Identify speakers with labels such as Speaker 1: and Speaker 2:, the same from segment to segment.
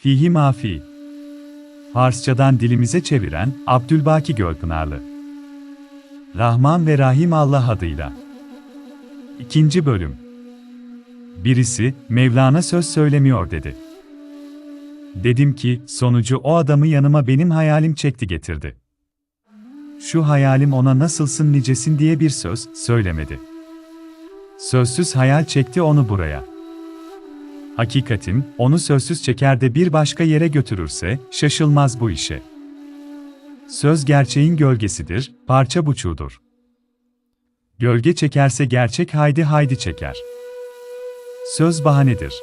Speaker 1: Fihi Mafi Farsçadan dilimize çeviren Abdülbaki Gölpınarlı Rahman ve Rahim Allah adıyla İkinci bölüm Birisi, Mevlana söz söylemiyor dedi. Dedim ki, sonucu o adamı yanıma benim hayalim çekti getirdi. Şu hayalim ona nasılsın nicesin diye bir söz söylemedi. Sözsüz hayal çekti onu buraya. Hakikatim, onu sözsüz çeker de bir başka yere götürürse, şaşılmaz bu işe. Söz gerçeğin gölgesidir, parça buçuğudur. Gölge çekerse gerçek haydi haydi çeker. Söz bahanedir.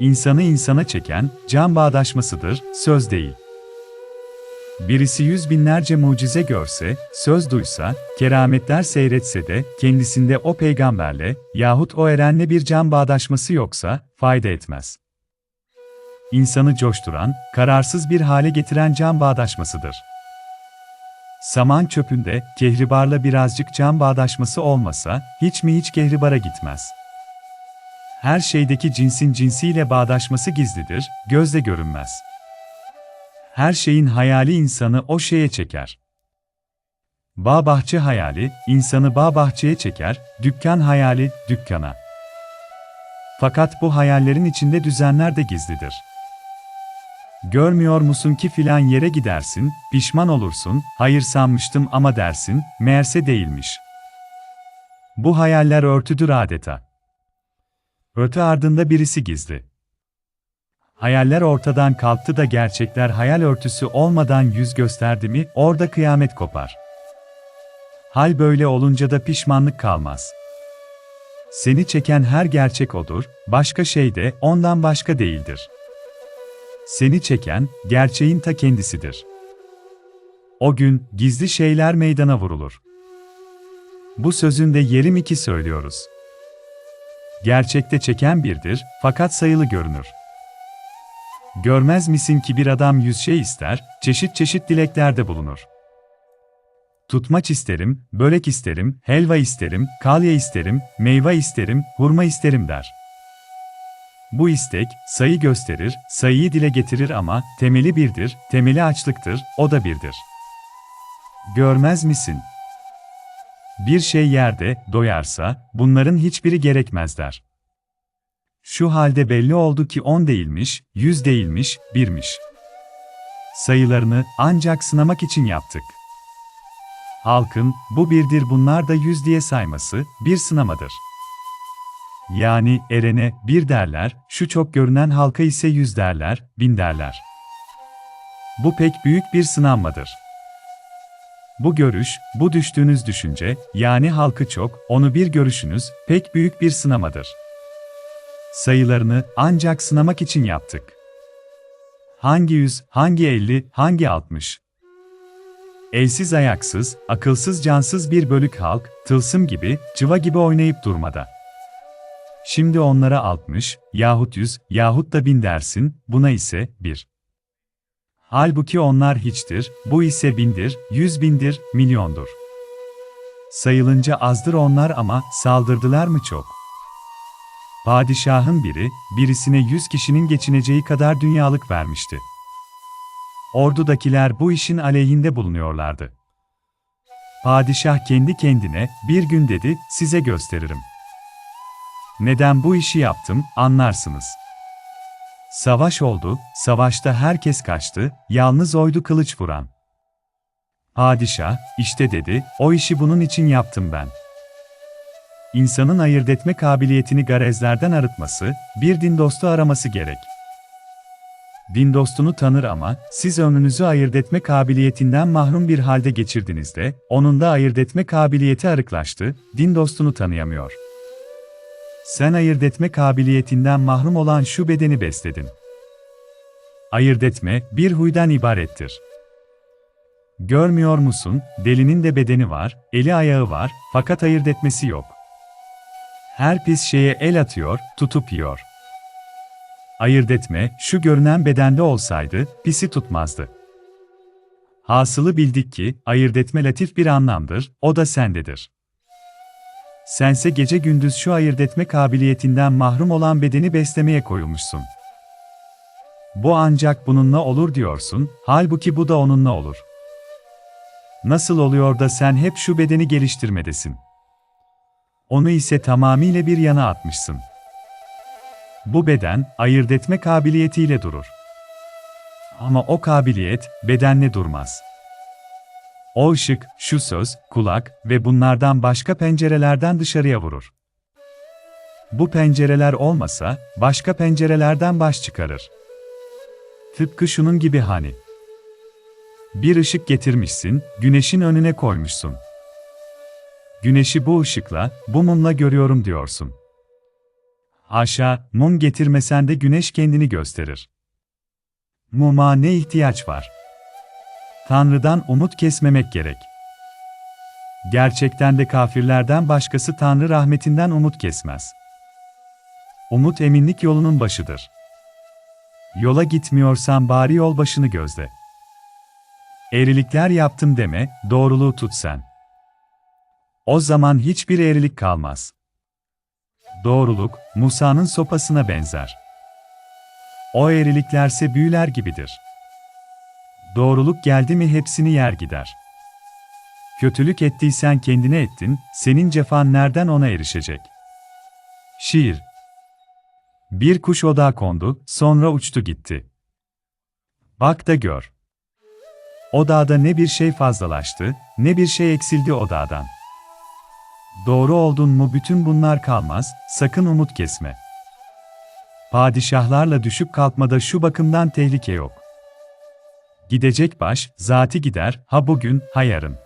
Speaker 1: İnsanı insana çeken, can bağdaşmasıdır, söz değil. Birisi yüz binlerce mucize görse, söz duysa, kerametler seyretse de, kendisinde o peygamberle yahut o erenle bir can bağdaşması yoksa, fayda etmez. İnsanı coşturan, kararsız bir hale getiren can bağdaşmasıdır. Saman çöpünde, kehribarla birazcık can bağdaşması olmasa, hiç mi hiç kehribara gitmez. Her şeydeki cinsin cinsiyle bağdaşması gizlidir, gözle görünmez her şeyin hayali insanı o şeye çeker. Bağ bahçe hayali, insanı bağ bahçeye çeker, dükkan hayali, dükkana. Fakat bu hayallerin içinde düzenler de gizlidir. Görmüyor musun ki filan yere gidersin, pişman olursun, hayır sanmıştım ama dersin, meğerse değilmiş. Bu hayaller örtüdür adeta. Örtü ardında birisi gizli. Hayaller ortadan kalktı da gerçekler hayal örtüsü olmadan yüz gösterdi mi, orada kıyamet kopar. Hal böyle olunca da pişmanlık kalmaz. Seni çeken her gerçek odur, başka şey de ondan başka değildir. Seni çeken, gerçeğin ta kendisidir. O gün, gizli şeyler meydana vurulur. Bu sözün de yerim iki söylüyoruz. Gerçekte çeken birdir, fakat sayılı görünür. Görmez misin ki bir adam yüz şey ister, çeşit çeşit dileklerde bulunur. Tutmaç isterim, börek isterim, helva isterim, kalya isterim, meyve isterim, hurma isterim der. Bu istek, sayı gösterir, sayıyı dile getirir ama, temeli birdir, temeli açlıktır, o da birdir. Görmez misin? Bir şey yerde, doyarsa, bunların hiçbiri gerekmez der. Şu halde belli oldu ki on değilmiş, yüz değilmiş, birmiş. Sayılarını ancak sınamak için yaptık. Halkın, bu birdir bunlar da yüz diye sayması, bir sınamadır. Yani, erene, bir derler, şu çok görünen halka ise yüz derler, bin derler. Bu pek büyük bir sınanmadır. Bu görüş, bu düştüğünüz düşünce, yani halkı çok, onu bir görüşünüz, pek büyük bir sınamadır. Sayılarını ancak sınamak için yaptık. Hangi yüz, hangi elli, hangi altmış? Elsiz ayaksız, akılsız cansız bir bölük halk, tılsım gibi, çıva gibi oynayıp durmada. Şimdi onlara altmış, yahut yüz, yahut da bin dersin, buna ise bir. Halbuki onlar hiçtir, bu ise bindir, yüz bindir, milyondur. Sayılınca azdır onlar ama saldırdılar mı çok? Padişahın biri, birisine yüz kişinin geçineceği kadar dünyalık vermişti. Ordudakiler bu işin aleyhinde bulunuyorlardı. Padişah kendi kendine, bir gün dedi, size gösteririm. Neden bu işi yaptım, anlarsınız. Savaş oldu, savaşta herkes kaçtı, yalnız oydu kılıç vuran. Padişah, işte dedi, o işi bunun için yaptım ben.'' İnsanın ayırt etme kabiliyetini garezlerden arıtması, bir din dostu araması gerek. Din dostunu tanır ama, siz önünüzü ayırt etme kabiliyetinden mahrum bir halde geçirdinizde, onun da ayırt etme kabiliyeti arıklaştı, din dostunu tanıyamıyor. Sen ayırt etme kabiliyetinden mahrum olan şu bedeni besledin. Ayırt etme, bir huydan ibarettir. Görmüyor musun, delinin de bedeni var, eli ayağı var, fakat ayırt etmesi yok. Her pis şeye el atıyor, tutup yiyor. Ayırt etme, şu görünen bedende olsaydı, pisi tutmazdı. Hasılı bildik ki, ayırt etme latif bir anlamdır, o da sendedir. Sense gece gündüz şu ayırt etme kabiliyetinden mahrum olan bedeni beslemeye koyulmuşsun. Bu ancak bununla olur diyorsun, halbuki bu da onunla olur. Nasıl oluyor da sen hep şu bedeni geliştirmedesin? Onu ise tamamıyla bir yana atmışsın. Bu beden, ayırt etme kabiliyetiyle durur. Ama o kabiliyet, bedenle durmaz. O ışık, şu söz, kulak ve bunlardan başka pencerelerden dışarıya vurur. Bu pencereler olmasa, başka pencerelerden baş çıkarır. Tıpkı şunun gibi hani. Bir ışık getirmişsin, güneşin önüne koymuşsun. Güneşi bu ışıkla, bu mumla görüyorum diyorsun. Haşa, mum getirmesen de güneş kendini gösterir. Muma ne ihtiyaç var? Tanrı'dan umut kesmemek gerek. Gerçekten de kafirlerden başkası Tanrı rahmetinden umut kesmez. Umut eminlik yolunun başıdır. Yola gitmiyorsan bari yol başını gözle. Eğrilikler yaptım deme, doğruluğu tut sen. O zaman hiçbir eğrilik kalmaz. Doğruluk, Musa'nın sopasına benzer. O eğriliklerse büyüler gibidir. Doğruluk geldi mi hepsini yer gider. Kötülük ettiysen kendine ettin, senin cefan nereden ona erişecek? Şiir Bir kuş odağa kondu, sonra uçtu gitti. Bak da gör. O dağda ne bir şey fazlalaştı, ne bir şey eksildi o dağdan. Doğru oldun mu bütün bunlar kalmaz, sakın umut kesme. Padişahlarla düşüp kalkmada şu bakımdan tehlike yok. Gidecek baş, zati gider, ha bugün, ha yarın.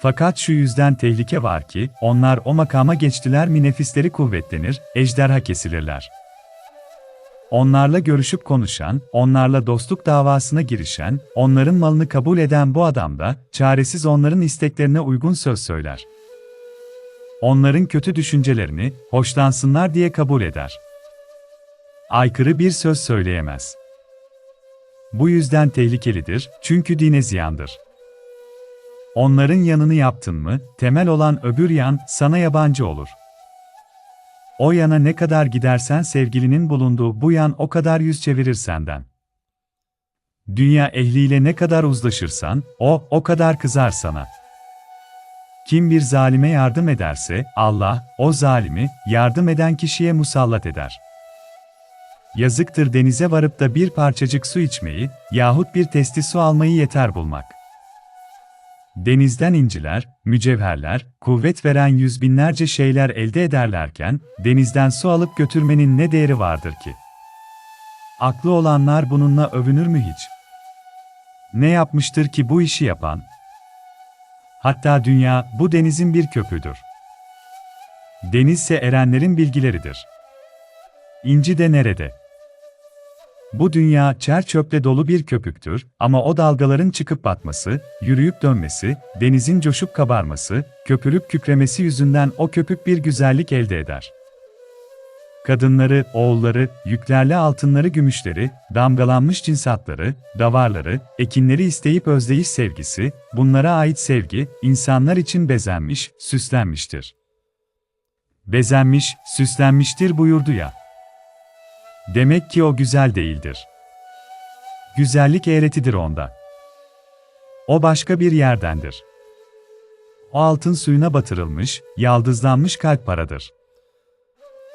Speaker 1: Fakat şu yüzden tehlike var ki, onlar o makama geçtiler mi nefisleri kuvvetlenir, ejderha kesilirler. Onlarla görüşüp konuşan, onlarla dostluk davasına girişen, onların malını kabul eden bu adam da, çaresiz onların isteklerine uygun söz söyler. Onların kötü düşüncelerini, hoşlansınlar diye kabul eder. Aykırı bir söz söyleyemez. Bu yüzden tehlikelidir, çünkü dine ziyandır. Onların yanını yaptın mı, temel olan öbür yan, sana yabancı olur. O yana ne kadar gidersen sevgilinin bulunduğu bu yan o kadar yüz çevirir senden. Dünya ehliyle ne kadar uzlaşırsan, o, o kadar kızar sana. Kim bir zalime yardım ederse, Allah, o zalimi, yardım eden kişiye musallat eder. Yazıktır denize varıp da bir parçacık su içmeyi, yahut bir testi su almayı yeter bulmak. Denizden inciler, mücevherler, kuvvet veren yüz binlerce şeyler elde ederlerken, denizden su alıp götürmenin ne değeri vardır ki? Aklı olanlar bununla övünür mü hiç? Ne yapmıştır ki bu işi yapan? Hatta dünya, bu denizin bir köpüğüdür. Denizse erenlerin bilgileridir. İnci de nerede? Bu dünya çer çöple dolu bir köpüktür ama o dalgaların çıkıp batması, yürüyüp dönmesi, denizin coşup kabarması, köpürüp kükremesi yüzünden o köpük bir güzellik elde eder. Kadınları, oğulları, yüklerli altınları gümüşleri, damgalanmış cinsatları, davarları, ekinleri isteyip özdeyiş sevgisi, bunlara ait sevgi, insanlar için bezenmiş, süslenmiştir. Bezenmiş, süslenmiştir buyurdu ya. Demek ki o güzel değildir. Güzellik eğretidir onda. O başka bir yerdendir. O altın suyuna batırılmış, yaldızlanmış kalp paradır.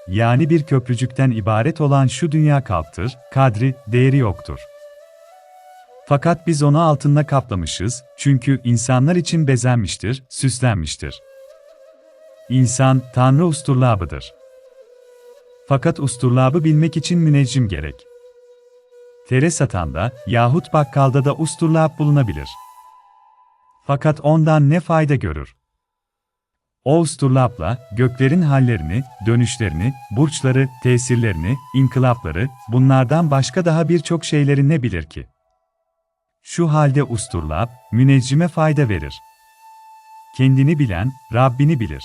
Speaker 1: Yani bir köprücükten ibaret olan şu dünya kalptır, kadri, değeri yoktur. Fakat biz onu altınla kaplamışız, çünkü insanlar için bezenmiştir, süslenmiştir. İnsan, Tanrı usturlabıdır. Fakat usturlabı bilmek için müneccim gerek. Tere satanda yahut bakkalda da usturlab bulunabilir. Fakat ondan ne fayda görür? O usturlapla göklerin hallerini, dönüşlerini, burçları, tesirlerini, inkılapları, bunlardan başka daha birçok şeyleri ne bilir ki? Şu halde usturlap, müneccime fayda verir. Kendini bilen, Rabbini bilir.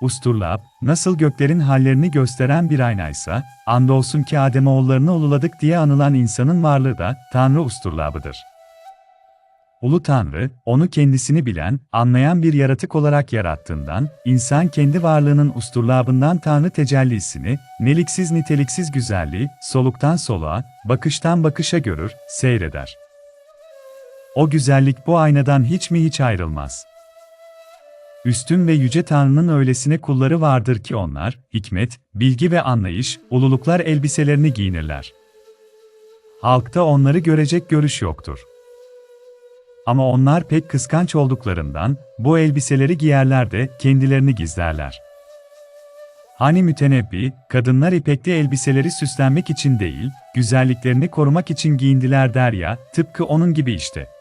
Speaker 1: Usturlap, nasıl göklerin hallerini gösteren bir aynaysa, andolsun ki Ademoğullarını ululadık diye anılan insanın varlığı da, Tanrı usturlabıdır. Ulu Tanrı, onu kendisini bilen, anlayan bir yaratık olarak yarattığından, insan kendi varlığının usturlabından Tanrı tecellisini, neliksiz niteliksiz güzelliği, soluktan soluğa, bakıştan bakışa görür, seyreder. O güzellik bu aynadan hiç mi hiç ayrılmaz. Üstün ve yüce Tanrı'nın öylesine kulları vardır ki onlar, hikmet, bilgi ve anlayış, ululuklar elbiselerini giyinirler. Halkta onları görecek görüş yoktur. Ama onlar pek kıskanç olduklarından, bu elbiseleri giyerler de kendilerini gizlerler. Hani mütenebbi, kadınlar ipekli elbiseleri süslenmek için değil, güzelliklerini korumak için giyindiler der ya, tıpkı onun gibi işte.